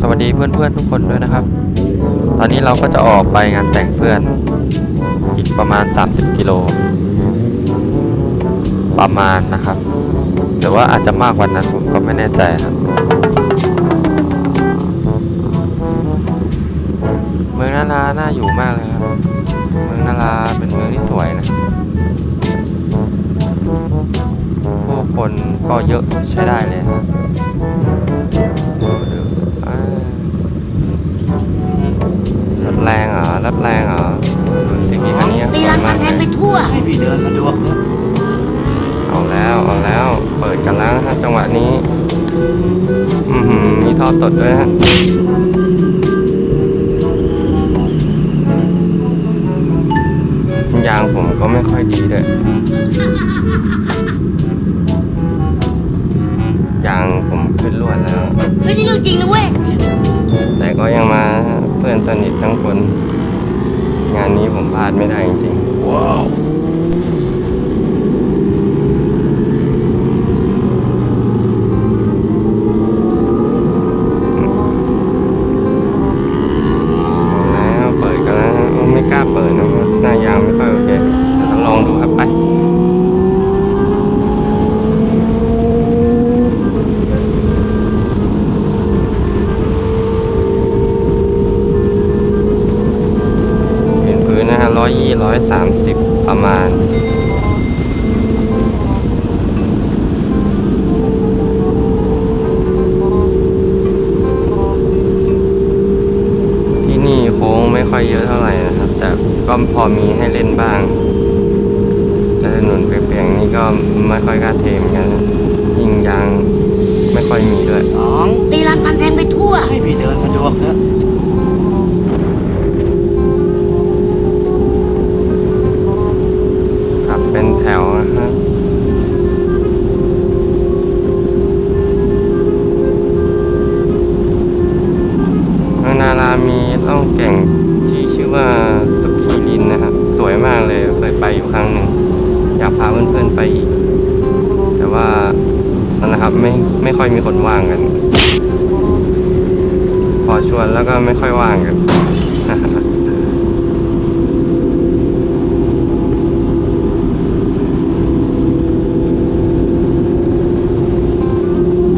สวัสดีเพื่อนๆทุกคนด้วยนะครับ ตอนนี้เราก็จะออกไปงานแต่งเพื่อน อีกประมาณ 30 กิโล ประมาณนะครับหรือว่าอาจจะมากกว่านั้นผมก็ไม่แน่ใจครับ เมืองนาราน่าอยู่มากเลยครับ เมืองนาราเป็นเมืองที่สวยนะผู้คนก็เยอะใช้ได้เลยครับ รงเหรอรถแรงเหรอดูสิ่งที่คันนี้ตีรันฟันแทงไปทั่ว ให้พี่เดินสะดวกเถอะเอาแล้วเอาแล้ว เปิดกันแล้วนะครับจังหวะนี้ อือหือมีท่อสดด้วยฮะยางผมก็ไม่ค่อยดีด้วยยางผมขึ้นลวดแล้วเฮ้ยนี่เรื่องจริงนะเว้ย แต่ก็ยังมาเพื่อนสนิททั้งคน งานนี้ผมพลาดไม่ได้จริงว้าว กๆนี่ก็ไม่ค่อยกล้าเทเหมอนกันนะยิงยางไม่ค่อยมีด้วยสองตีรันฟันแทงไปทั่ว ให้พี่เดินสะดวกเถอะ ไม่ค่อยมีคนว่างกัน พอชวนแล้วก็ไม่ค่อยว่างกัน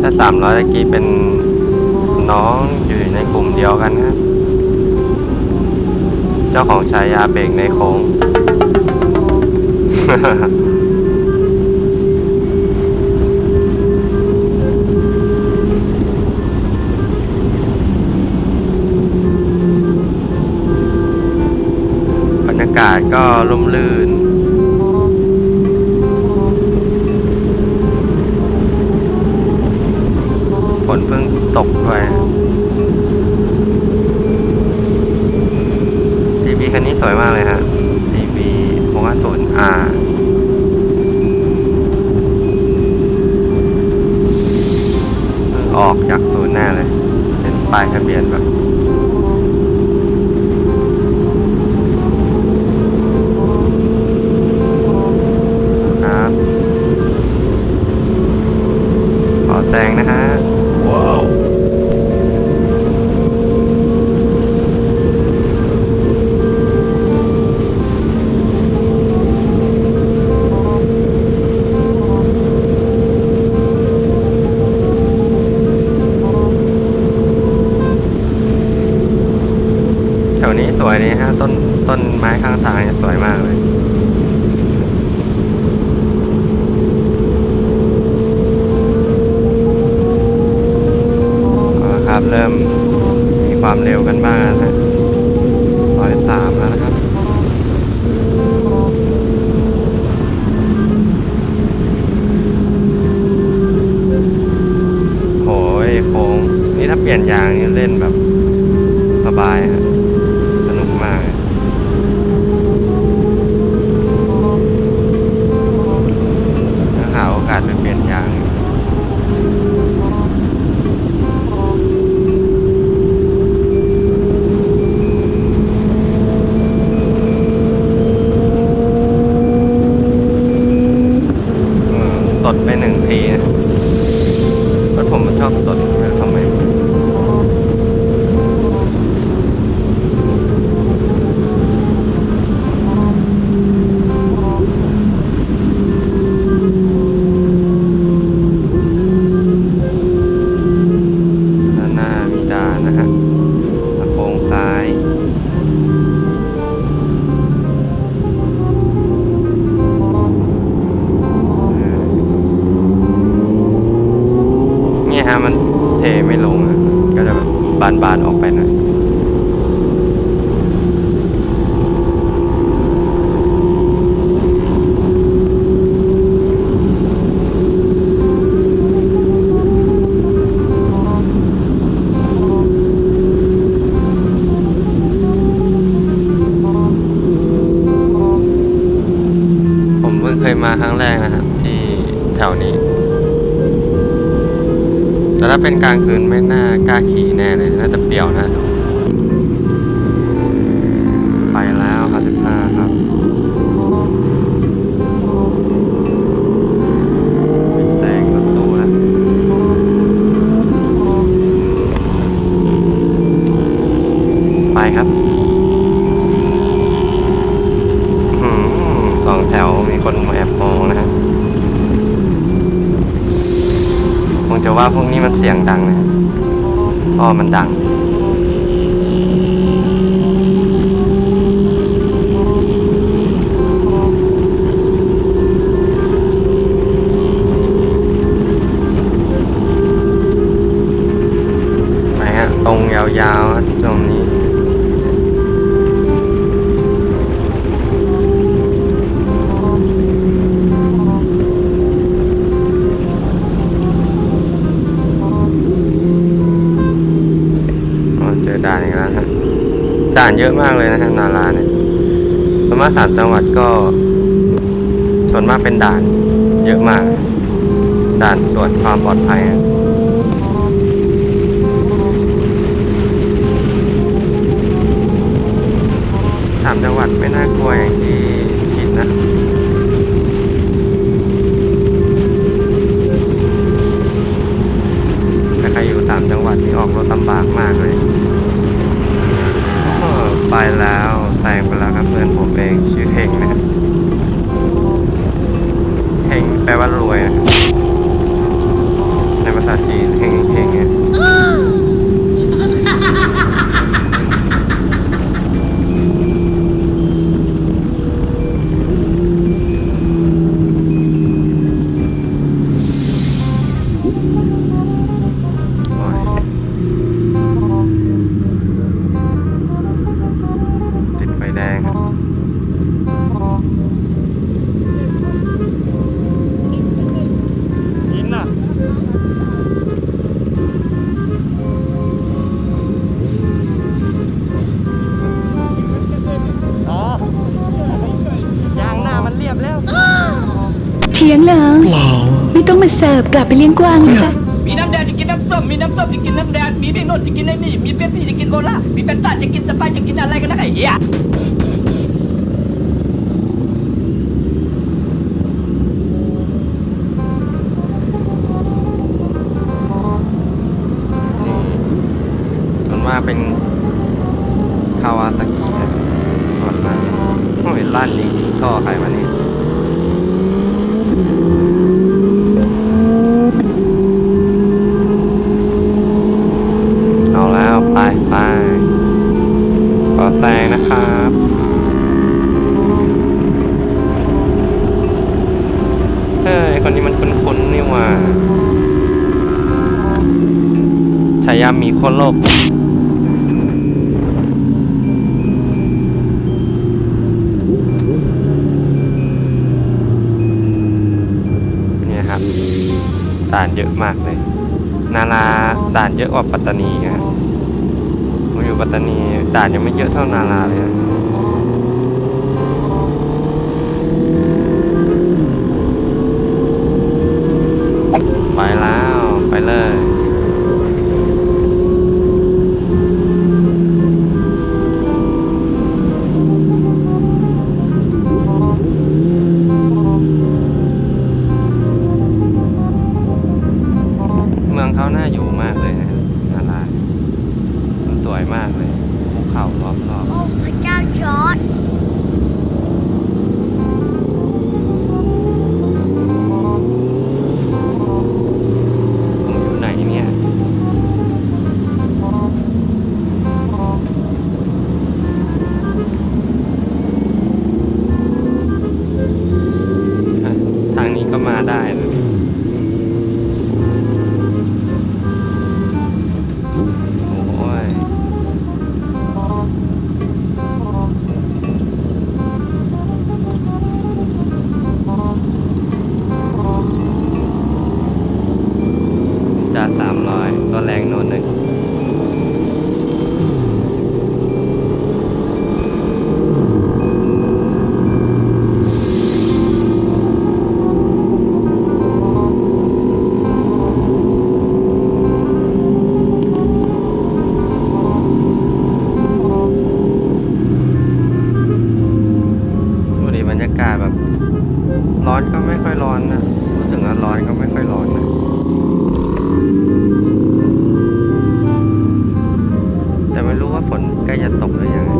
ถ้าสามร้อยตะกี้เป็นน้องอยู่ในกลุ่มเดียวกันนะเจ้าของชายาเบรกในโค้งากาศก็ร่มรื่น ฝนเพิ่งตกด้วยทีวีคันนี้สวยมากเลยฮะทีวีหกห้าศูนย์ R เพิ่งออกจากศูนย์แน่เลย เป็นป้ายทะเบียนแบบ เรับเริ่มมีความเร็วกันบ้างแล้วนะร้อยสามแล้วนะครับโหยโค้งนี่ถ้าเปลี่ยนยางนี่เล่นแบบสบายฮะส ถ้าเป็นกลางคืนไม่น่ากล้าขี่แน่เลยน่าจะเปรี้ยวนะดู มันดัง นอีกแล้วฮะด่านเยอะมากเลยนะฮะนาราเนี่ยส่วนมากสามจังหวัดก็ ส่วนมากเป็นด่าน เยอะมาก ด่านตรวจความปลอดภัยฮะสามจังหวัดไม่น่ากลัวอย่างที่คิดนะถ้าใครอยู่สามจังหวัดนี่ออกรถลำบากมากเลย ไปแล้วแซงไปแล้วครับเพื่อนผมเองชื่อเฮงนะเฮงแปลว่ารวยนะในภาษาจีนเฮงเฮงเนี่ย เสิร์ฟกลับไปเลี้ยงกวางเลยจ้ะมีน้ำแดงจะกินน้ำส้มมีน้ำส้มจะกินน้ำแดงมีพี่โนนจะกินไอ้นี่มีเป๊ปซี่จะกินโคลามีแฟนต้าจะกินสไปร์จะกินอะไรกันนะไอ้เหี้ยนี่ส่วนมากเป็นคาวาซากินะกดมาโอ้ยลั่นจริงท่อใครมานี่เอา คนโลกเนี่ยครับด่านเยอะมากเลย นาราด่านเยอะกว่าปัตตานีนะผมอยู่ปัตตานีด่านยังไม่เยอะเท่านาราเลยนะาฝนใกล้จะตกหรือยัง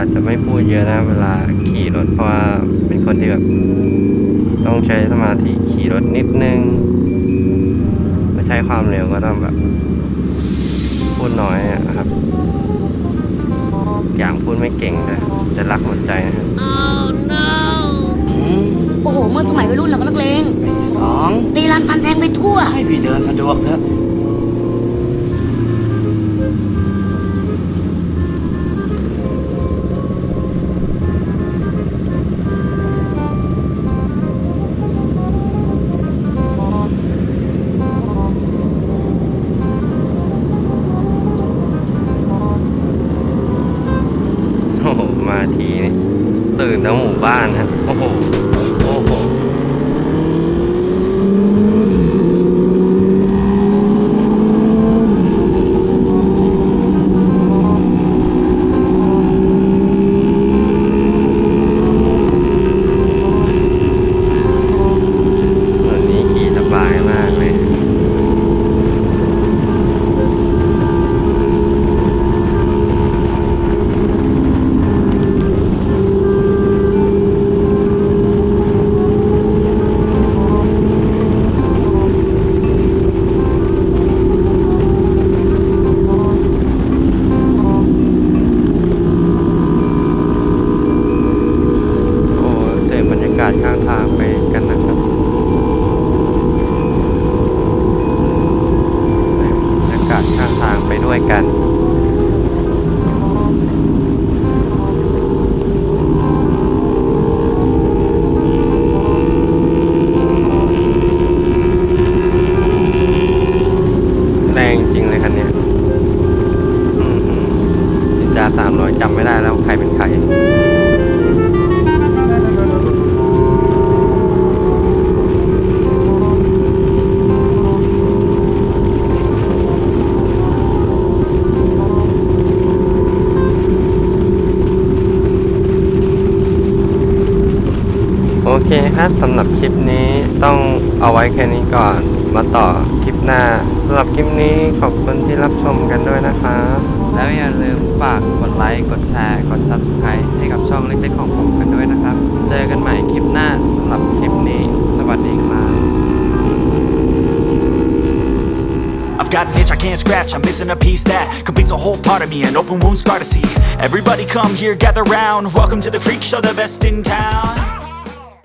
อาจจะไม่พูดเยอะนะ เวลาขี่รถเพราะว่าเป็นคนที่แบบต้องใช้สมาธิขี่รถนิดนึงไม่ใช้ความเร็วก็ต้องแบบพูดน้อยอะครับ อย่างพูดไม่เก่งเลยแต่รักหมดใจนะครับโอ้โห เมื่อสมัยวัยรุ่นเราก็นักเลงไอ้สองตีรันฟันแทงไปทั่ว ให้พี่เดินสะดวกเถอะ สามร้อยจำไม่ได้แล้วใครเป็นใครโอเคครับสำหรับคลิปนี้ต้องเอาไว้แค่นี้ก่อน มาต่อคลิปหน้าสำหรับคลิปนี้ขอบคุณที่รับชมกันด้วยนะครับ แล้วอย่าลืมฝากกดไลค์ กดแชร์ กด Subscribe ให้กับช่องเล็กๆของผมกันด้วยนะครับ เจอกันใหม่คลิปหน้าสำหรับคลิปนี้ สวัสดีครับ I've got an itch I can't scratch, I'm missing a piece that completes a whole part of me, an open wound scar to see. Everybody come here, gather round, welcome to the freak show, the best in town.